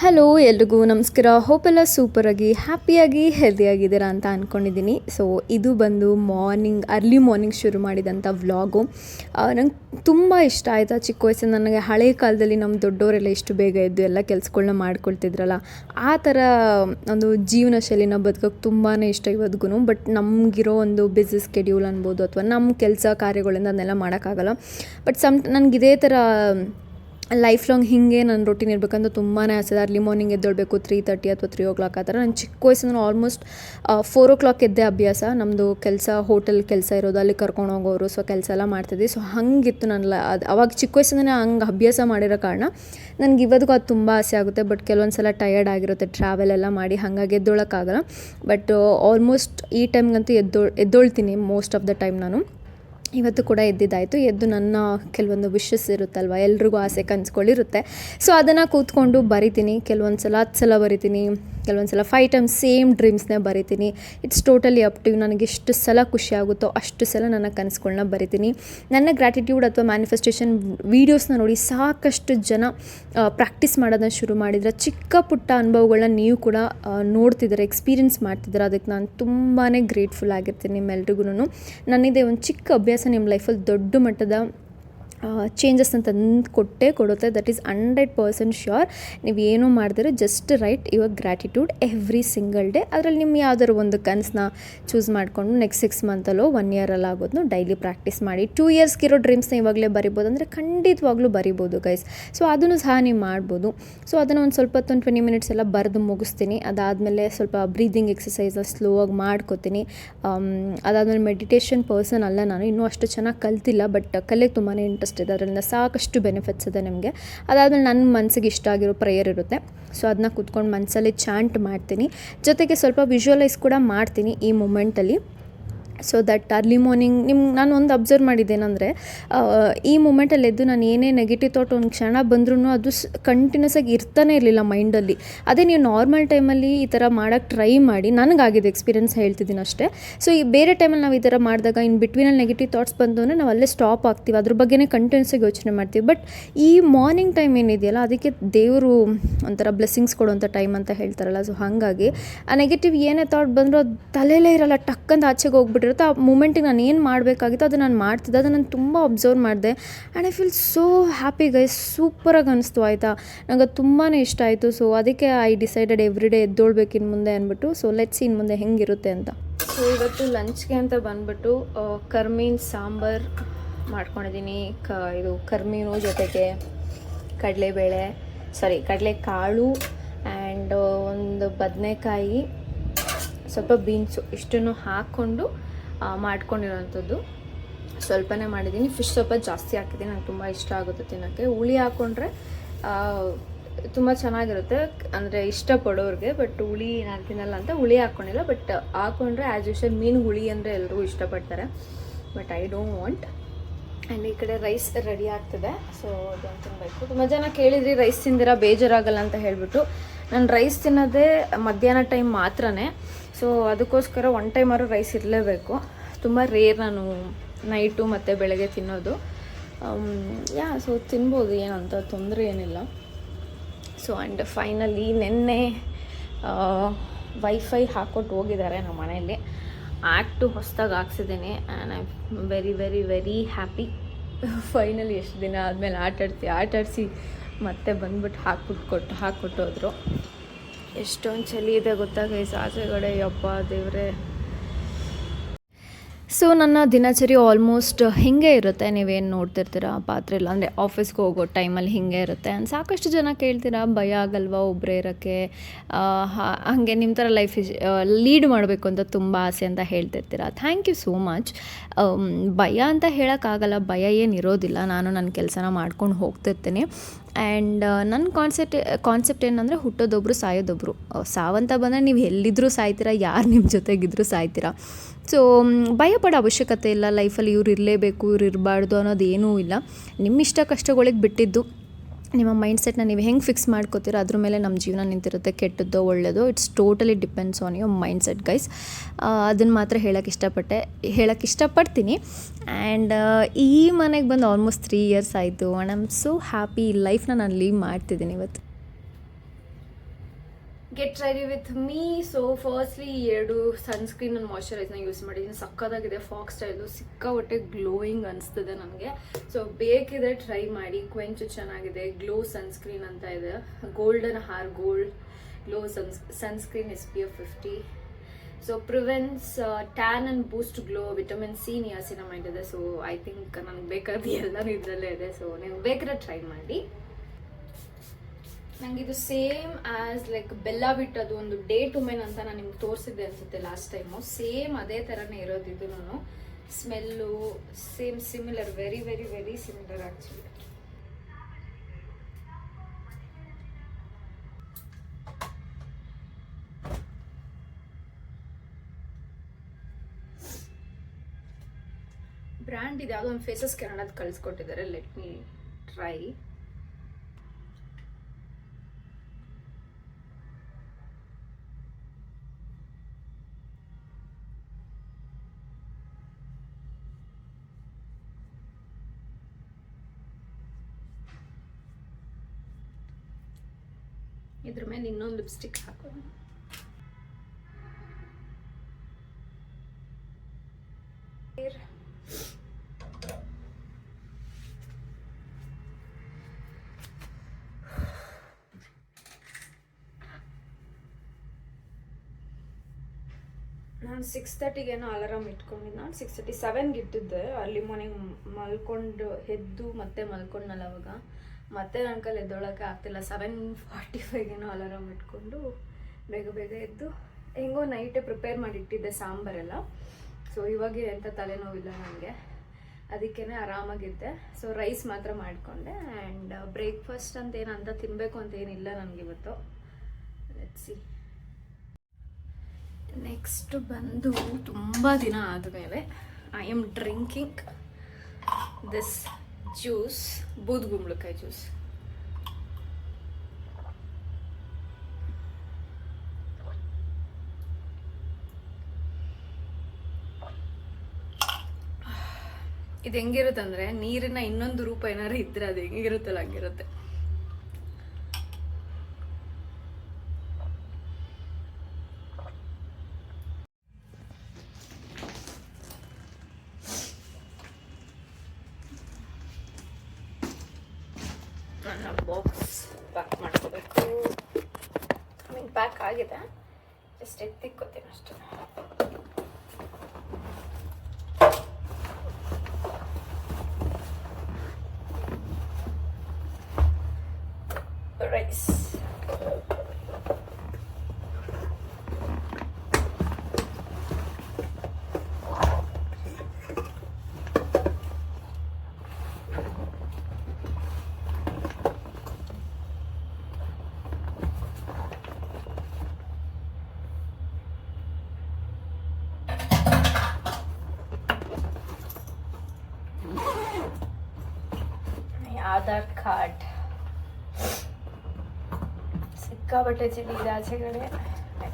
Hello ಎಲ್ರಿಗೂ ನಮಸ್ಕಾರ. ಹೋಪೆಲ್ಲ ಸೂಪರಾಗಿ, ಹ್ಯಾಪಿಯಾಗಿ, ಹೆಲ್ದಿಯಾಗಿದ್ದೀರಾ ಅಂತ ಅಂದ್ಕೊಂಡಿದ್ದೀನಿ ಸೊ ಇದು ಬಂದು ಮಾರ್ನಿಂಗ್, ಅರ್ಲಿ ಮಾರ್ನಿಂಗ್ ಶುರು ಮಾಡಿದಂಥ ವ್ಲಾಗು. ನಂಗೆ ತುಂಬ ಇಷ್ಟ ಆಯಿತಾ. ಚಿಕ್ಕ ವಯಸ್ಸಿನ ನನಗೆ ಹಳೆ ಕಾಲದಲ್ಲಿ ನಮ್ಮ ದೊಡ್ಡವರೆಲ್ಲ ಇಷ್ಟು ಬೇಗ ಎದ್ದು ಎಲ್ಲ ಕೆಲಸಗಳ್ನ ಮಾಡ್ಕೊಳ್ತಿದ್ರಲ್ಲ, ಆ ಥರ ಒಂದು ಜೀವನ ಶೈಲಿನ ಬದುಕೋಕೆ ತುಂಬಾ ಇಷ್ಟ ಇವತ್ತಿಗೂ ಬಟ್ ನಮಗಿರೋ ಒಂದು ಬಿಸಿ ಸ್ಕೆಡ್ಯೂಲ್ ಅನ್ಬೋದು, ಅಥವಾ ನಮ್ಮ ಕೆಲಸ ಕಾರ್ಯಗಳಿಂದ ಅದನ್ನೆಲ್ಲ ಮಾಡೋಕ್ಕಾಗಲ್ಲ. ಬಟ್ ಸಮ್ ನನಗೆ ಥರ ಲೈಫ್ ಲಾಂಗ್ ಹೀಗೆ ನನ್ನ ರೊಟೀನ್ ಇರಬೇಕಂತ ತುಂಬಾ ಆಸೆ. ಅರ್ಲಿ ಮಾರ್ನಿಂಗ್ ಎದ್ದೇಳಬೇಕು ತ್ರೀ ತರ್ಟಿ ಅಥವಾ ತ್ರೀ ಓ ಕ್ಲಾಕ್ ಆ ಥರ. ನಾನು ಚಿಕ್ಕ ವಯಸ್ಸಿಂದ ಆಲ್ಮೋಸ್ಟ್ ಫೋರ್ ಓ ಕ್ಲಾಕ್ ಎದ್ದೆ ಅಭ್ಯಾಸ. ನಮ್ಮದು ಕೆಲಸ ಹೋಟೆಲ್ ಕೆಲಸ ಇರೋದು, ಅಲ್ಲಿ ಕರ್ಕೊಂಡು ಹೋಗೋರು ಸೊ ಕೆಲಸ ಎಲ್ಲ ಮಾಡ್ತಿದ್ವಿ. ಸೊ ಹಂಗಿತ್ತು ನನ್ನ ಅದು ಅವಾಗ ಚಿಕ್ಕ ವಯಸ್ಸಿಂದನೇ ಹಂಗೆ ಅಭ್ಯಾಸ ಮಾಡಿರೋ ಕಾರಣ ನನಗೆ ಇವತ್ತಿಗೂ ಅದು ತುಂಬ ಆಸೆ ಆಗುತ್ತೆ. ಬಟ್ ಕೆಲವೊಂದು ಸಲ ಟಯರ್ಡ್ ಆಗಿರುತ್ತೆ ಟ್ರಾವೆಲ್ ಎಲ್ಲ ಮಾಡಿ ಹಾಗಾಗಿ ಎದ್ದೊಳಕ್ಕಾಗಲ್ಲ. ಬಟ್ ಆಲ್ಮೋಸ್ಟ್ ಈ ಟೈಮ್ಗಂತೂ ಎದ್ದೋ, ಎದ್ದೊಳ್ತೀನಿ ಮೋಸ್ಟ್ ಆಫ್ ದ ಟೈಮ್ ನಾನು. ಇವತ್ತು ಕೂಡ ಎದ್ದಿದ್ದಾಯಿತು. ಎದ್ದು ನನ್ನ ಕೆಲವೊಂದು ವಿಶಸ್ ಇರುತ್ತಲ್ವ? ಎಲ್ರಿಗೂ ಆಸೆ ಕನ್ಸ್ಗಳಿರುತ್ತೆ ಸೊ ಅದನ್ನು ಕೂತ್ಕೊಂಡು ಬರಿತೀನಿ. ಕೆಲವೊಂದು ಸಲ ಹತ್ತು ಸಲ ಬರಿತೀನಿ. ಕೆಲವೊಂದು ಸಲ ಫೈವ್ ಟೈಮ್ಸ್ ಸೇಮ್ ಡ್ರೀಮ್ಸ್ನೇ ಬರಿತೀನಿ. ಇಟ್ಸ್ ಟೋಟಲಿ ಅಪ್ ಟು ನನಗೆ ಎಷ್ಟು ಸಲ ಖುಷಿ ಆಗುತ್ತೋ ಅಷ್ಟು ಸಲ ನನ್ನ ಕನಸುಗಳನ್ನ ಬರಿತೀನಿ. ನನ್ನ ಗ್ರ್ಯಾಟಿಟ್ಯೂಡ್ ಅಥವಾ ಮ್ಯಾನಿಫೆಸ್ಟೇಷನ್ ವೀಡಿಯೋಸ್ನ ನೋಡಿ ಸಾಕಷ್ಟು ಜನ ಪ್ರಾಕ್ಟೀಸ್ ಮಾಡೋದನ್ನ ಶುರು ಮಾಡಿದ್ರೆ ಚಿಕ್ಕ ಪುಟ್ಟ ಅನುಭವಗಳನ್ನ ನೀವು ಕೂಡ ನೋಡ್ತಿದ್ದಾರೆ ಎಕ್ಸ್ಪೀರಿಯನ್ಸ್ ಮಾಡ್ತಿದ್ದಾರೆ. ಅದಕ್ಕೆ ನಾನು ತುಂಬಾ ಗ್ರೇಟ್ಫುಲ್ ಆಗಿರ್ತೀನಿ ನಿಮ್ಮೆಲ್ರಿಗೂ ನನ್ನಿದೆ ಒಂದು ಚಿಕ್ಕ ಅಭ್ಯಾಸ ನಿಮ್ಮ ಲೈಫಲ್ಲಿ ದೊಡ್ಡ ಮಟ್ಟದ ಚೇಂಜಸ್ನ ತಂದು ಕೊಟ್ಟೇ ಕೊಡುತ್ತೆ that is hundred percent sure ನೀವು ಏನೂ ಮಾಡಿದ್ರೆ just write your gratitude every single day ಅದರಲ್ಲಿ ನಿಮ್ಮ ಯಾವ್ದಾದ್ರು ಒಂದು ಕನಸನ್ನ ಚೂಸ್ ಮಾಡಿಕೊಂಡು ನೆಕ್ಸ್ಟ್ ಸಿಕ್ಸ್ ಮಂತಲ್ಲೋ ಒನ್ ಇಯರಲ್ಲಿ ಆಗೋದನ್ನು ಡೈಲಿ ಪ್ರಾಕ್ಟೀಸ್ ಮಾಡಿ. ಟೂ ಇಯರ್ಸ್ಗಿರೋ ಡ್ರೀಮ್ಸ್ನ ಇವಾಗಲೇ ಬರಿಬೋದು ಅಂದರೆ ಖಂಡಿತವಾಗ್ಲೂ ಬರಿಬೋದು ಗೈಸ್ ಸೊ ಅದನ್ನು ಸಹ ನೀವು ಮಾಡ್ಬೋದು. ಸೊ ಅದನ್ನು ಒಂದು ಸ್ವಲ್ಪ ಹೊತ್ತು ಒಂದು ಟ್ವೆಂಟಿ ಮಿನಿಟ್ಸ್ ಎಲ್ಲ ಬರೆದು ಮುಗಿಸ್ತೀನಿ. ಅದಾದಮೇಲೆ ಸ್ವಲ್ಪ ಬ್ರೀದಿಂಗ್ ಎಕ್ಸಸೈಸ್ನ ಸ್ಲೋ ಆಗಿ ಮಾಡ್ಕೋತೀನಿ. ಅದಾದಮೇಲೆ ಮೆಡಿಟೇಷನ್ ಪರ್ಸನ್ ಅಲ್ಲ ನಾನು. ಇನ್ನೂ ಅಷ್ಟು ಚೆನ್ನಾಗಿ ಕಲ್ತಿಲ್ಲ ಬಟ್ ಕಲೆಗೆ ತುಂಬಾ ಇಂಟ್ರೆಸ್ಟ್ ಇದೆ. ಅದರಿಂದ ಸಾಕಷ್ಟು ಬೆನಿಫಿಟ್ಸ್ ಇದೆ ನಿಮಗೆ. ಅದಾದಮೇಲೆ ನನ್ನ ಮನಸ್ಸಿಗೆ ಇಷ್ಟ ಆಗಿರೋ ಪ್ರೇಯರ್ ಇರುತ್ತೆ. ಸೊ ಅದನ್ನ ಕೂತ್ಕೊಂಡು ಮನಸ್ಸಲ್ಲಿ ಚಾಂಟ್ ಮಾಡ್ತೀನಿ. ಜೊತೆಗೆ ಸ್ವಲ್ಪ ವಿಜುವಲೈಸ್ ಕೂಡ ಮಾಡ್ತೀನಿ ಈ ಮೂಮೆಂಟಲ್ಲಿ ಸೊ ದಟ್ ಅರ್ಲಿ ಮಾರ್ನಿಂಗ್ ನಿಮ್ಮ ನಾನು ಒಂದು ಅಬ್ಸರ್ವ್ ಮಾಡಿದ್ದೇನೆಂದರೆ ಈ ಮೂಮೆಂಟಲ್ಲಿ ಎದ್ದು ನಾನು ಏನೇ ನೆಗೆಟಿವ್ ಥಾಟ್ ಒಂದು ಕ್ಷಣ ಬಂದ್ರೂ ಅದು ಸ್ ಕಂಟಿನ್ಯೂಸ್ ಆಗಿ ಇರ್ತಾನೆ ಇರಲಿಲ್ಲ ಮೈಂಡಲ್ಲಿ ಅದೇ ನೀವು ನಾರ್ಮಲ್ ಟೈಮಲ್ಲಿ ಈ ಥರ ಮಾಡೋಕ್ಕೆ ಟ್ರೈ ಮಾಡಿ, ನನಗಾಗಿದೆ ಎಕ್ಸ್ಪೀರಿಯನ್ಸ್ ಹೇಳ್ತಿದ್ದೀನಿ ಅಷ್ಟೇ. ಸೊ ಈ ಬೇರೆ ಟೈಮಲ್ಲಿ ನಾವು ಈ ಥರ ಮಾಡಿದಾಗ ಇನ್ ಬಿಟ್ವೀನಲ್ಲಿ ನೆಗೆಟಿವ್ ಥಾಟ್ಸ್ ಬಂದು ಅಂದರೆ ನಾವು ಅಲ್ಲೇ ಸ್ಟಾಪ್ ಆಗ್ತೀವಿ. ಅದ್ರ ಬಗ್ಗೆನೇ ಕಂಟಿನ್ಯೂಸ್ ಆಗಿ ಯೋಚನೆ ಮಾಡ್ತೀವಿ. ಬಟ್ ಈ ಮಾರ್ನಿಂಗ್ ಟೈಮ್ ಏನಿದೆಯಲ್ಲ, ಅದಕ್ಕೆ ದೇವರು ಒಂಥರ ಬ್ಲೆಸ್ಸಿಂಗ್ಸ್ ಕೊಡುವಂಥ ಟೈಮ್ ಅಂತ ಹೇಳ್ತಾರಲ್ಲ. ಸೊ ಹಾಗಾಗಿ ಆ ನೆಗೆಟಿವ್ ಏನೇ ಥಾಟ್ ಬಂದರೂ ಅದು ತಲೆಯಲ್ಲೇ ಇರಲ್ಲ. ಟಕ್ಕಂದು ಆಚೆಗೆ ಹೋಗ್ಬಿಟ್ಟಿರುತ್ತೆ ಆ ಮೂಮೆಂಟಿಗೆ ನಾನು ಏನು ಮಾಡಬೇಕಾಗಿತ್ತು ಅದು ನಾನು ಮಾಡ್ತಿದ್ದೆ. ಅದು ನಾನು ತುಂಬ ಅಬ್ಸರ್ವ್ ಮಾಡಿದೆ. And I feel so happy guys ಸೂಪರಾಗಿ ಅನಿಸ್ತು, ಆಯಿತಾ? ನಂಗೆ ತುಂಬಾ ಇಷ್ಟ ಆಯಿತು. ಸೊ ಅದಕ್ಕೆ ಐ ಡಿಸೈಡೆಡ್ ಎವ್ರಿ ಡೇ ಎದ್ದೋಳ್ಬೇಕು ಇನ್ನು ಮುಂದೆ ಅಂದ್ಬಿಟ್ಟು ಸೊ ಲೆಟ್ಸ್ ಇನ್ನು ಮುಂದೆ ಹೆಂಗಿರುತ್ತೆ ಅಂತ. ಸೊ ಇವತ್ತು ಲಂಚ್ಗೆ ಅಂತ ಬಂದ್ಬಿಟ್ಟು ಕರ್ಮೀನ್ ಸಾಂಬಾರ್ ಮಾಡ್ಕೊಂಡಿದ್ದೀನಿ ಕ, ಇದು ಕರ್ಮೀನು ಜೊತೆಗೆ ಕಡಲೆಬೇಳೆ ಸಾರಿ ಕಡಲೆಕಾಳು ಆ್ಯಂಡ್ ಒಂದು ಬದನೆಕಾಯಿ, ಸ್ವಲ್ಪ ಬೀನ್ಸು ಇಷ್ಟನ್ನು ಹಾಕ್ಕೊಂಡು ಮಾಡ್ಕೊಂಡಿರೋವಂಥದ್ದು ಸ್ವಲ್ಪನೇ ಮಾಡಿದ್ದೀನಿ. ಫಿಶ್ ಸ್ವಲ್ಪ ಜಾಸ್ತಿ ಹಾಕಿದ್ದೀನಿ. ನಂಗೆ ತುಂಬ ಇಷ್ಟ ಆಗುತ್ತೆ ತಿನ್ನೋಕ್ಕೆ. ಹುಳಿ ಹಾಕ್ಕೊಂಡ್ರೆ ತುಂಬ ಚೆನ್ನಾಗಿರುತ್ತೆ. ಅಂದರೆ ಇಷ್ಟಪಡೋರಿಗೆ, ಬಟ್ ಹುಳಿ ನಾನು ತಿನ್ನಲ್ಲ ಅಂತ ಹುಳಿ ಹಾಕ್ಕೊಂಡಿಲ್ಲ ಬಟ್ ಹಾಕ್ಕೊಂಡ್ರೆ ಆ್ಯಸ್ ಯೂಶಲ್ ಮೀನು ಹುಳಿ ಅಂದರೆ ಎಲ್ಲರಿಗೂ ಇಷ್ಟಪಡ್ತಾರೆ. But I don't want. And ಈ ಕಡೆ ರೈಸ್ ರೆಡಿ ಆಗ್ತದೆ. ಸೊ ಅದನ್ನು ತಿನ್ನಬೇಕು ತುಂಬ ಜನ ಕೇಳಿದ್ರಿ, ರೈಸ್ ತಿಂದಿರ, ಬೇಜಾರಾಗಲ್ಲ ಅಂತ ಹೇಳಿಬಿಟ್ಟು. ನಾನು ರೈಸ್ ತಿನ್ನೋದೇ ಮಧ್ಯಾಹ್ನ ಟೈಮ್ ಮಾತ್ರನೇ. ಸೊ ಅದಕ್ಕೋಸ್ಕರ ಒನ್ ಟೈಮ್ ಆದ್ರೂ ರೈಸ್ ಇರಲೇಬೇಕು. ತುಂಬ ರೇರ್ ನಾನು ನೈಟು ಮತ್ತು ಬೆಳಗ್ಗೆ ತಿನ್ನೋದು. ಯಾ ಸೊ ತಿನ್ಬೋದು, ಏನಂತ ತೊಂದರೆ ಏನಿಲ್ಲ. ಸೊ ಆ್ಯಂಡ್ ಫೈನಲಿ ನಿನ್ನೆ ವೈಫೈ ಹಾಕ್ಕೊಟ್ಟು ಹೋಗಿದ್ದಾರೆ ನಮ್ಮ ಮನೆಯಲ್ಲಿ. ಆ್ಯಕ್ಟು ಹೊಸ್ದಾಗಿ ಹಾಕ್ಸಿದ್ದೀನಿ and I very very very happy finally ಎಷ್ಟು ದಿನ ಆದಮೇಲೆ ಆಟಾಡ್ತಿ, ಆಟಾಡಿಸಿ ಮತ್ತೆ ಬಂದ್ಬಿಟ್ಟು ಹಾಕ್ಬಿಟ್ಟು ಕೊಟ್ಟು ಹಾಕ್ಬಿಟ್ಟು ಎಷ್ಟೊಂದು ಚಳಿ ಇದೆ ಗೊತ್ತಾ ಈ ಸಾಸೆಗಡೆ ಯಪ್ಪ ದೇವ್ರೆ. ಸೊ ನನ್ನ ದಿನಚರಿ ಆಲ್ಮೋಸ್ಟ್ ಹಿಂಗೆ ಇರುತ್ತೆ. ನೀವೇನು ನೋಡ್ತಿರ್ತೀರ? ಪಾತ್ರೆಲ್ಲ ಅಂದರೆ ಆಫೀಸ್ಗೆ ಹೋಗೋ ಟೈಮಲ್ಲಿ ಹಿಂಗೆ ಇರುತ್ತೆ. ಆ್ಯಂಡ್ ಸಾಕಷ್ಟು ಜನ ಕೇಳ್ತೀರಾ, ಭಯ ಆಗಲ್ವಾ ಒಬ್ಬರೇ ಇರೋಕ್ಕೆ? ಹಾಗೆ ನಿಮ್ಮ ಥರ ಲೈಫ್ ಲೀಡ್ ಮಾಡಬೇಕು ಅಂತ ತುಂಬ ಆಸೆ ಅಂತ ಹೇಳ್ತಿರ್ತೀರ? ಥ್ಯಾಂಕ್ ಯು ಸೋ ಮಚ್ ಭಯ ಅಂತ ಹೇಳೋಕ್ಕಾಗಲ್ಲ. ಭಯ ಏನು ಇರೋದಿಲ್ಲ. ನಾನು ನನ್ನ ಕೆಲಸನ ಮಾಡ್ಕೊಂಡು ಹೋಗ್ತಿರ್ತೀನಿ. ಆ್ಯಂಡ್ ನನ್ನ ಕಾನ್ಸೆಪ್ಟ್ ಕಾನ್ಸೆಪ್ಟ್ ಏನಂದರೆ ಹುಟ್ಟೋದೊಬ್ಬರು ಸಾಯೋದೊಬ್ಬರು ಸಾವಂತ ಬಂದರೆ ನೀವು ಎಲ್ಲಿದ್ದರೂ ಸಾಯ್ತೀರಾ, ಯಾರು ನಿಮ್ಮ ಜೊತೆಗಿದ್ದರೂ ಸಾಯ್ತೀರಾ. ಸೊ ಭಯ ಪಡೋ ಅವಶ್ಯಕತೆ ಇಲ್ಲ ಲೈಫಲ್ಲಿ ಇವ್ರು ಇರಲೇಬೇಕು, ಇವ್ರು ಇರಬಾರ್ದು ಅನ್ನೋದು ಏನೂ ಇಲ್ಲ. ನಿಮ್ಮ ಇಷ್ಟ ಕಷ್ಟಗಳಿಗೆ ಬಿಟ್ಟಿದ್ದು. ನಿಮ್ಮ ಮೈಂಡ್ಸೆಟ್ನ ನೀವು ಹೆಂಗೆ ಫಿಕ್ಸ್ ಮಾಡ್ಕೋತೀರೋ ಅದ್ರ ಮೇಲೆ ನಮ್ಮ ಜೀವನ ನಿಂತಿರುತ್ತೆ, ಕೆಟ್ಟದ್ದೋ ಒಳ್ಳೆಯದೋ it's totally depends on your mindset guys ಅದನ್ನು ಮಾತ್ರ ಹೇಳೋಕ್ಕೆ ಇಷ್ಟಪಟ್ಟೆ ಹೇಳೋಕ್ಕೆ ಇಷ್ಟಪಡ್ತೀನಿ. ಆ್ಯಂಡ್ ಈ ಮನೆಗೆ ಬಂದು ಆಲ್ಮೋಸ್ಟ್ ತ್ರೀ ಇಯರ್ಸ್ ಆಯಿತು and I am so happy ಲೈಫ್ನ ನಾನು ಲೀವ್ ಮಾಡ್ತಿದ್ದೀನಿ ಇವತ್ತು. Get ready with me so firstly ಎರಡು ಸನ್ಸ್ಕ್ರೀನ್ ನಾನು ಮಾಯಶ್ಚರೈಸ್ನ ಯೂಸ್ ಮಾಡಿದ್ದೀನಿ ಸಕ್ಕತ್ತಾಗಿದೆ ಫಾಕ್ ಸ್ಟೈಲು ಸಿಕ್ಕಾಪಟ್ಟೆ ಗ್ಲೋಯಿಂಗ್ ಅನಿಸ್ತದೆ ನನಗೆ. ಸೊ ಬೇಕಿದ್ರೆ ಟ್ರೈ ಮಾಡಿ. ಕ್ವೆಂಚು ಚೆನ್ನಾಗಿದೆ. ಗ್ಲೋ ಸನ್ಸ್ಕ್ರೀನ್ ಅಂತ ಇದೆ. Golden hour gold glow suns sunscreen S P F fifty so prevents tan and boost glow vitamin C niacinamide ಇದೆ. ಸೊ ಐ ಥಿಂಕ್ ನನಗೆ ಬೇಕಾದ ಎಲ್ಲ ಇದರಲ್ಲೇ ಇದೆ. ಸೊ ನೀವು ಬೇಕಾದ್ರೆ ಟ್ರೈ ಮಾಡಿ. ನಂಗೆ ಇದು ಸೇಮ್ ಆಸ್ ಲೈಕ್ ಬೆಲ್ಲ ಬಿಟ್ಟದು ಒಂದು ಡೇ ಟು ಮೆನ್ ಅಂತ ನಾನು ನಿಮ್ಗೆ ತೋರಿಸಿದ್ದೆ ಅನ್ಸುತ್ತೆ ಲಾಸ್ಟ್ ಟೈಮು ಸೇಮ್ ಅದೇ ಥರನೇ ಇರೋದಿದ್ದು ನಾನು. Smell same similar very very very similar actually brand ಇದು ಒಂದು ಫೇಸಸ್ ಕೆನಡಾದ ಕಳಿಸ್ಕೊಟ್ಟಿದ್ದಾರೆ. ಲೆಟ್ ಮೀ ಟ್ರೈ ಇದ್ರ ಮೇಲೆ ಇನ್ನೊಂದು ಲಿಪ್ಸ್ಟಿಕ್ ಹಾಕೋದು ನಾನು ಸಿಕ್ಸ್ ತರ್ಟಿಗೇನೋ ಅಲಾರಾಮ್ ಇಟ್ಕೊಂಡಿದ್ದು ನಾನು ಸಿಕ್ಸ್ ತರ್ಟಿ ಸೆವೆನ್ಗೆ ಇಟ್ಟಿದ್ದೆ. ಅರ್ಲಿ ಮಾರ್ನಿಂಗ್ ಮಲ್ಕೊಂಡು, ಎದ್ದು ಮತ್ತೆ ಮಲ್ಕೊಂಡ್ನಲ್ಲ ಅವಾಗ. ಮತ್ತೆ ನನ್ನ ಕೈಲಿ ಎದ್ದೊಳಕ್ಕೆ ಆಗ್ತಿಲ್ಲ. ಸೆವೆನ್ ಫಾರ್ಟಿ ಫೈವ್ಗೇನೋ ಅಲಾರಾಮ್ ಇಟ್ಕೊಂಡು ಬೇಗ ಬೇಗ ಎದ್ದು ಹೆಂಗೋ ನೈಟೇ ಪ್ರಿಪೇರ್ ಮಾಡಿಟ್ಟಿದ್ದೆ ಸಾಂಬಾರೆಲ್ಲ. ಸೊ ಇವಾಗ ಎಂಥ ತಲೆನೋವಿಲ್ಲ ನನಗೆ. ಅದಕ್ಕೇ ಆರಾಮಾಗಿದ್ದೆ. ಸೊ ರೈಸ್ ಮಾತ್ರ ಮಾಡಿಕೊಂಡೆ ಆ್ಯಂಡ್ ಬ್ರೇಕ್ಫಾಸ್ಟ್ ಅಂತ ಏನು ಅಂತ ತಿನ್ನಬೇಕು ಅಂತ ಏನಿಲ್ಲ ನನಗಿವತ್ತು ಸಿ ನೆಕ್ಸ್ಟ್ ಬಂದು ತುಂಬ ದಿನ ಆದಮೇಲೆ I am drinking this juice ಬೂದ್ಗುಂಬಳಕಾಯಿ juice. ಇದು ಅಂದ್ರೆ ನೀರಿನ ಇನ್ನೊಂದು ರೂಪ ಏನಾದ್ರು ಇದ್ರೆ ಅದು ಹೆಂಗಿರುತ್ತಲ್ಲ ಹಂಗಿರುತ್ತೆ. ಬಾಕ್ಸ್ ಪ್ಯಾಕ್ ಮಾಡ್ಕೋಬೇಕು. ಪ್ಯಾಕ್ ಆಗಿದೆ. ಜಸ್ಟ್ ಎತ್ತಿಕ್ಕೋತೀನಿ ಅಷ್ಟೇ. ಸಿಕ್ಕಾಬಟ್ಟೆ ಚಳಿ ಇದೆ ಆಚೆಗಡೆ ಐ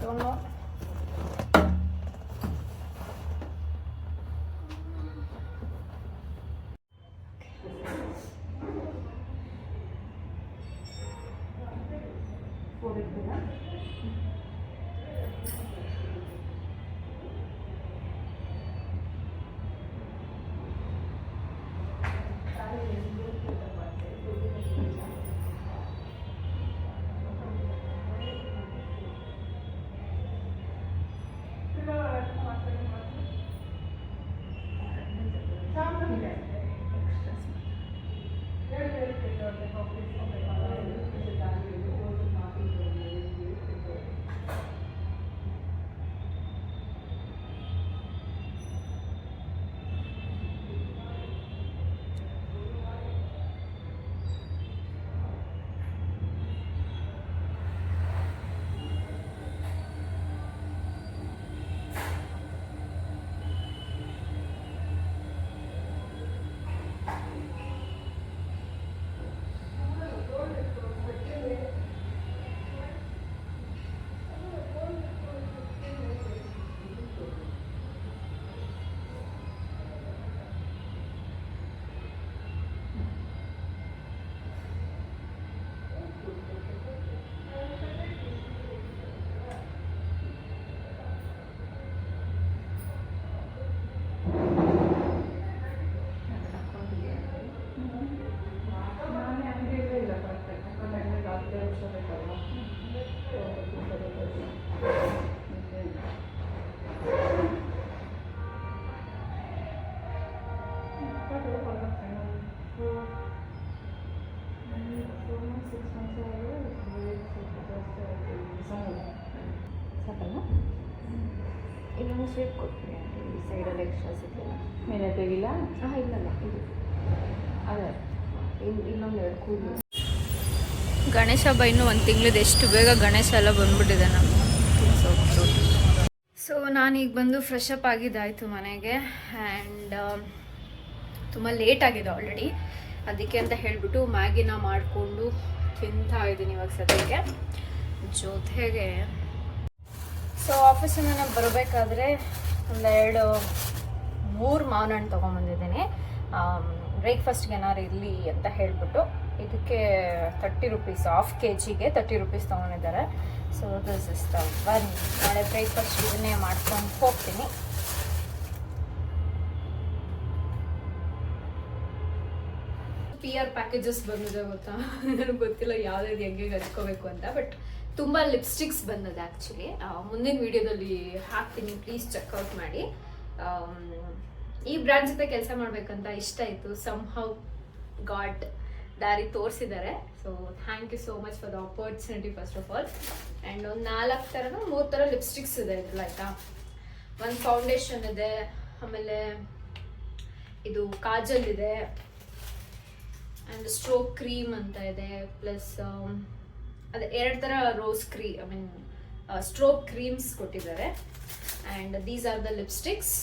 ಕೊಡ್ತೀನಿ ಈ ಸೈಡಲ್ಲಿ ಎಕ್ಸ್ಟ್ರಾ ಸಿಕ್ಕಿಲ್ಲ ಮೇಲೆ ತೆಗಿಲ್ಲ? ಹಾಂ ಇಲ್ಲಲ್ಲ ಇದು. ಅದೇ. ಇನ್ನು ಇನ್ನೊಂದು ಎರಡು ಕೂದಲು. ಗಣೇಶ ಹಬ್ಬ ಇನ್ನೂ ಒಂದು ತಿಂಗಳದ್ದು ಎಷ್ಟು ಬೇಗ ಗಣೇಶ ಎಲ್ಲ ಬಂದ್ಬಿಟ್ಟಿದೆ ನಾನು ಸೊ ನಾನೀಗ ಬಂದು ಫ್ರೆಶ್ ಅಪ್ ಆಗಿದ್ದಾಯಿತು ಮನೆಗೆ ಆ್ಯಂಡ್ ತುಂಬ ಲೇಟ್ ಆಗಿದೆ ಆಲ್ರೆಡಿ ಅದಕ್ಕೆ ಅಂತ ಹೇಳಿಬಿಟ್ಟು ಮ್ಯಾಗಿನ ಮಾಡಿಕೊಂಡು ತಿಂತಾ ಇದ್ದೀನಿ ಇವಾಗ ಸದ್ಯಕ್ಕೆ. ಜೊತೆಗೆ ಸೊ ಆಫೀಸಿಂದ ನಾನು ಬರಬೇಕಾದ್ರೆ ಒಂದು ಎರಡು ಮೂರು ಮಾವಿನ ಹಣ್ಣು ತೊಗೊಂಬಂದಿದ್ದೀನಿ ಬ್ರೇಕ್ಫಾಸ್ಟ್ಗೆ ಏನಾರು ಇರಲಿ ಅಂತ ಹೇಳಿಬಿಟ್ಟು ಇದಕ್ಕೆ ತರ್ಟಿ ರುಪೀಸ್ ಹಾಫ್ ಕೆ ಜಿಗೆ thirty rupees ತೊಗೊಂಡಿದ್ದಾರೆ. So this is the bun ನಾಳೆ ಬ್ರೇಕ್ಫಾಸ್ಟ್ ಇದನ್ನೇ ಮಾಡ್ಕೊಂಡು ಹೋಗ್ತೀನಿ. ಪಿ ಆರ್ ಪ್ಯಾಕೇಜಸ್ ಬಂದಿದೆ ಗೊತ್ತಾ? ನನಗೆ ಗೊತ್ತಿಲ್ಲ ಯಾವ್ದು ಹೆಂಗೆ ಹಚ್ಕೋಬೇಕು ಅಂತ ಬಟ್ ತುಂಬ ಲಿಪ್ಸ್ಟಿಕ್ಸ್ ಬಂದದ ಆ್ಯಕ್ಚುಲಿ ಮುಂದಿನ ವಿಡಿಯೋದಲ್ಲಿ ಹಾಕ್ತೀನಿ ಪ್ಲೀಸ್ ಚೆಕ್ಔಟ್ ಮಾಡಿ. ಈ ಬ್ರ್ಯಾಂಡ್ ಜೊತೆ ಕೆಲಸ ಮಾಡಬೇಕಂತ ಇಷ್ಟ ಆಯಿತು ಸಮ್ ಹೌ ಗಾಡ್ ದಾರಿ ತೋರಿಸಿದ್ದಾರೆ. So thank you so much for the opportunity first of all and ಒಂದು ನಾಲ್ಕು ಥರನೂ ಮೂರು ಥರ ಲಿಪ್ಸ್ಟಿಕ್ಸ್ ಇದೆ ಇದ್ರಲ್ಲಿ, ಆಯಿತಾ? ಒಂದು ಫೌಂಡೇಶನ್ ಇದೆ, ಆಮೇಲೆ ಇದು ಕಾಜಲ್ ಇದೆ ಆ್ಯಂಡ್ ಸ್ಟ್ರೋಕ್ ಕ್ರೀಮ್ ಅಂತ ಇದೆ ಪ್ಲಸ್ ಅದೇ ಎರಡು ಥರ rose cream I mean stroke creams ಕೊಟ್ಟಿದ್ದಾರೆ. And these are the lipsticks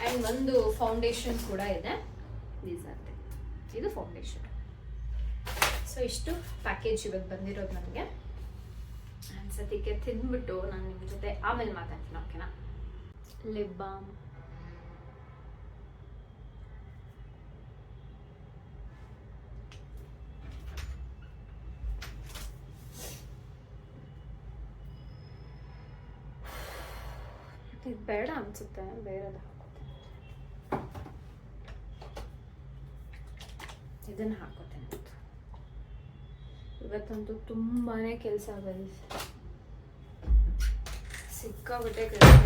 and ಒಂದು ಫೌಂಡೇಶನ್ ಕೂಡ ಇದೆ. ದೀಸ್ ಆರ್ ಇದು ಫೌಂಡೇಶನ್ ಸೊ ಇಷ್ಟು ಪ್ಯಾಕೇಜ್ ಇವತ್ತು ಬಂದಿರೋದು ನನಗೆ ಆ್ಯಂಡ್ ಸದ್ಯಕ್ಕೆ ತಿಂದ್ಬಿಟ್ಟು ನಾನು ನಿಮ್ಮ ಜೊತೆ ಆಮೇಲೆ ಮಾತಾಡ್ತೀನಿ ಓಕೆನಾ ಲಿಪ್ ಬಾಮ್. ಬೇಡ ಅನ್ಸುತ್ತೆ, ಬೇರೆದು ಹಾಕೋತೀನಿ. ಇದನ್ನು ಹಾಕೋತೇನೆ ಇವತ್ತಂತೂ ತುಂಬಾನೇ ಕೆಲಸ ಆಗಿದೆ ಸಿಕ್ಕಾಬಿಟ್ಟೆ ಕೆಲಸ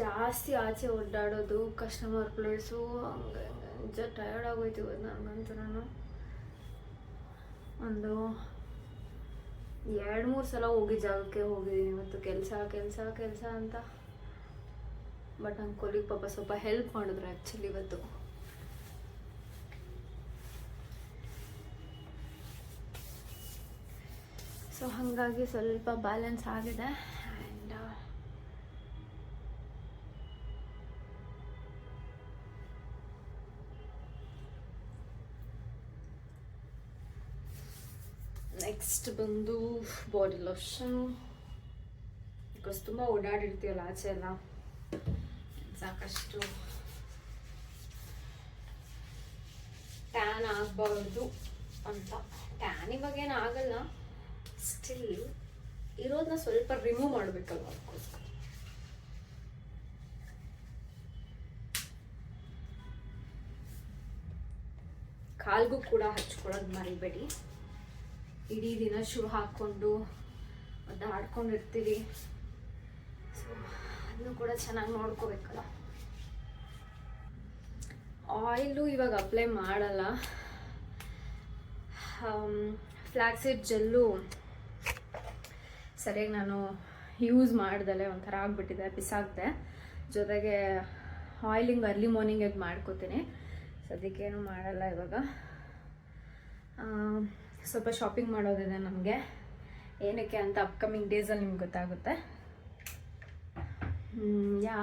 ಜಾಸ್ತಿ ಆಚೆ ಓಡಾಡೋದು ಕಸ್ಟಮರ್ ಪ್ಲೇಸು ಹಂಗೆ ನಿಜ ಟಯರ್ಡ್ ಆಗೋಯ್ತು ಇವತ್ತು ನನಗಂತೂ ನಾನು ಒಂದು ಎರಡು ಮೂರು ಸಲ ಹೋಗಿ ಜಾಗಕ್ಕೆ ಹೋಗಿದ್ದೀನಿ ಇವತ್ತು ಕೆಲಸ ಕೆಲಸ ಕೆಲಸ ಅಂತ. ಬಟ್ ನನ್ನ ಕೊಲಿಗೆ ಪಾಪ ಸ್ವಲ್ಪ ಹೆಲ್ಪ್ ಮಾಡಿದ್ರು ಆ್ಯಕ್ಚುಲಿ ಇವತ್ತು. ಸೊ ಹಾಗಾಗಿ ಸ್ವಲ್ಪ ಬ್ಯಾಲೆನ್ಸ್ ಆಗಿದೆ ಆ್ಯಂಡ್ ನೆಕ್ಸ್ಟ್ ಬಂದು ಬಾಡಿ ಲೋಷನ್ ಬಿಕಾಸ್ ತುಂಬ ಓಡಾಡಿರ್ತೀವಲ್ಲ ಆಚೆ ಎಲ್ಲ. ಸಾಕಷ್ಟು ಟ್ಯಾನ್ ಆಗಬಾರ್ದು ಅಂತ. ಟ್ಯಾನ್ ಇವಾಗ ಏನು ಆಗಲ್ಲ. ಸ್ಟಿಲ್ ಇರೋದನ್ನ ಸ್ವಲ್ಪ ರಿಮೂವ್ ಮಾಡಬೇಕಲ್ವ ಕಾಲ್ಗೂ ಕೂಡ ಹಚ್ಕೊಳ್ಳೋದು ಮರಿಬೇಡಿ. ಇಡೀ ದಿನ ಶೂ ಹಾಕ್ಕೊಂಡು ಆಡ್ಕೊಂಡಿರ್ತೀವಿ. ಸೊ ಅದನ್ನು ಕೂಡ ಚೆನ್ನಾಗಿ ನೋಡ್ಕೋಬೇಕಲ್ಲ. ಆಯಿಲು ಇವಾಗ ಅಪ್ಲೈ ಮಾಡಲ್ಲ. ಫ್ಲ್ಯಾಕ್ಸಿಡ್ ಜೆಲ್ಲು ಸರಿಯಾಗಿ ನಾನು ಯೂಸ್ ಮಾಡ್ದಲೆ ಒಂಥರ ಆಗಿಬಿಟ್ಟಿದೆ, ಬಿಸಾಕ್ದೆ. ಜೊತೆಗೆ ಆಯಿಲಿಂಗ್ ಅರ್ಲಿ ಮಾರ್ನಿಂಗ್ ಎದ್ದು ಮಾಡ್ಕೋತೀನಿ. ಸದ್ಯಕ್ಕೇನು ಮಾಡಲ್ಲ ಇವಾಗ. ಸ್ವಲ್ಪ ಶಾಪಿಂಗ್ ಮಾಡೋದಿದೆ ನಮಗೆ. ಏನಕ್ಕೆ ಅಂತ ಅಪ್ಕಮಿಂಗ್ ಡೇಸಲ್ಲಿ ನಿಮ್ಗೆ ಗೊತ್ತಾಗುತ್ತೆ. ಯಾ,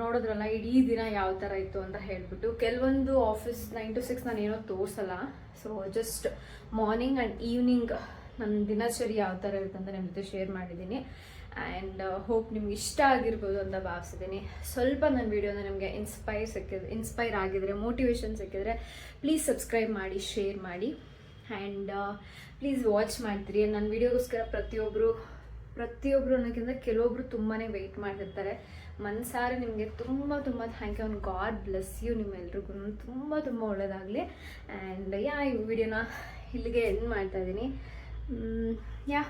ನೋಡಿದ್ರಲ್ಲ, ಇಡೀ ದಿನ ಯಾವ ಥರ ಇತ್ತು ಅಂತ ಹೇಳ್ಬಿಟ್ಟು. ಕೆಲವೊಂದು ಆಫೀಸ್ ನೈನ್ ಟು ಸಿಕ್ಸ್ ನಾನು ಏನೋ ತೋರಿಸಲ್ಲ. So just morning and evening ನನ್ನ ದಿನಚರಿ ಯಾವ ಥರ ಇರುತ್ತೆ ಅಂತ ನಿಮ್ಮ ಜೊತೆ ಶೇರ್ ಮಾಡಿದ್ದೀನಿ. ಆ್ಯಂಡ್ ಹೋಪ್ ನಿಮ್ಗೆ ಇಷ್ಟ ಆಗಿರ್ಬೋದು ಅಂತ ಭಾವಿಸಿದ್ದೀನಿ ಸ್ವಲ್ಪ ನನ್ನ ವಿಡಿಯೋನ ನಿಮಗೆ ಇನ್ಸ್ಪೈರ್ ಸಿಕ್ಕಿದ್ರೆ ಇನ್ಸ್ಪೈರ್ ಆಗಿದ್ರೆ ಮೋಟಿವೇಶನ್ ಸಿಕ್ಕಿದ್ರೆ ಪ್ಲೀಸ್ ಸಬ್ಸ್ಕ್ರೈಬ್ ಮಾಡಿ ಶೇರ್ ಮಾಡಿ. ಆ್ಯಂಡ್ ಪ್ಲೀಸ್ ವಾಚ್ ಮಾಡ್ತೀರಿ. ನನ್ನ ವಿಡಿಯೋಗೋಸ್ಕರ ಪ್ರತಿಯೊಬ್ಬರು ಪ್ರತಿಯೊಬ್ಬರು ಅನ್ನೋಕ್ಕಿಂತ ಕೆಲವೊಬ್ಬರು ತುಂಬಾ ವೆಯ್ಟ್ ಮಾಡಿರ್ತಾರೆ ಮನ್ಸಾರೆ ನಿಮಗೆ ತುಂಬ ತುಂಬ ಥ್ಯಾಂಕ್ ಯು ಅವ್ನು ಗಾಡ್ ಬ್ಲೆಸ್ ಯು ನಿಮ್ಮೆಲ್ರಿಗೂ. ತುಂಬ ತುಂಬ ಒಳ್ಳೆಯದಾಗಲಿ ಆ್ಯಂಡ್ ಯಾ ಈ ವಿಡಿಯೋನ ಇಲ್ಲಿಗೆ ಎಂಡ್ ಮಾಡ್ತಾ ಇದ್ದೀನಿ. ಯಾ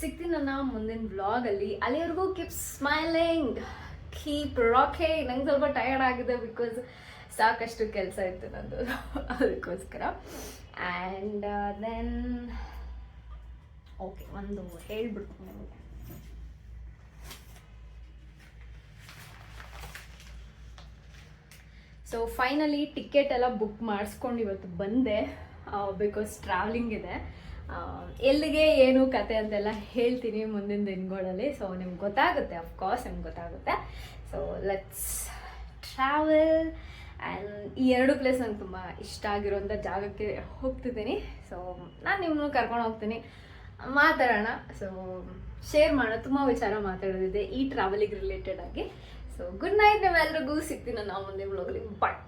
ಸಿಗ್ತೀನಿ ನನ್ನ ಮುಂದಿನ ಬ್ಲಾಗಲ್ಲಿ ಅಲ್ಲಿವರೆಗೂ ಕೀಪ್ ಸ್ಮೈಲಿಂಗ್ ಕೀಪ್ ರಾಕೆ ನಂಗೆ ಸ್ವಲ್ಪ ಟಯರ್ಡ್ ಆಗಿದೆ ಬಿಕಾಸ್ ಸಾಕಷ್ಟು ಕೆಲಸ ಇತ್ತು ನಂದು. ಅದಕ್ಕೋಸ್ಕರ. ಆ್ಯಂಡ್ ದೆನ್ ಓಕೆ ಒಂದು ಹೇಳ್ಬಿಡ್ತು ನಿಮಗೆ. ಸೊ ಫೈನಲಿ ಟಿಕೆಟ್ ಎಲ್ಲ ಬುಕ್ ಮಾಡಿಸ್ಕೊಂಡು ಇವತ್ತು ಬಂದೆ uh, ಬಿಕಾಸ್ ಟ್ರಾವೆಲಿಂಗ್ ಇದೆ. Uh, ಎಲ್ಲಿಗೆ ಏನು ಕತೆ ಅಂತೆಲ್ಲ ಹೇಳ್ತೀನಿ ಮುಂದಿನ ದಿನಗಳಲ್ಲಿ. ಸೊ ನಿಮ್ಗೆ ಗೊತ್ತಾಗುತ್ತೆ ಅಫ್ಕೋರ್ಸ್ ನಿಮ್ಗೆ ಗೊತ್ತಾಗುತ್ತೆ. ಸೊ ಲೆಟ್ಸ್ ಟ್ರಾವೆಲ್ ಆ್ಯಂಡ್ ಈ ಎರಡು ಪ್ಲೇಸ್ ನಂಗೆ ತುಂಬ ಇಷ್ಟ ಆಗಿರೋಂಥ ಜಾಗಕ್ಕೆ ಹೋಗ್ತಿದ್ದೀನಿ. ಸೊ ನಾನು ನಿಮ್ಮನ್ನು ಕರ್ಕೊಂಡು ಹೋಗ್ತೀನಿ. ಮಾತಾಡೋಣ. ಸೊ ಶೇರ್ ಮಾಡೋಣ. ತುಂಬ ವಿಚಾರ ಮಾತಾಡೋದಿದೆ. ಈ ಟ್ರಾವೆಲಿಗೆ ರಿಲೇಟೆಡ್ ಆಗಿ. ಸೊ ಗುಡ್ ನೈಟ್ ನಾವೆಲ್ಲರಿಗೂ ಸಿಗ್ತೀನಿ ನಾವು ಮುಂದೆ ಬ್ಲಾಗಲ್ಲಿ ಬಾಯ್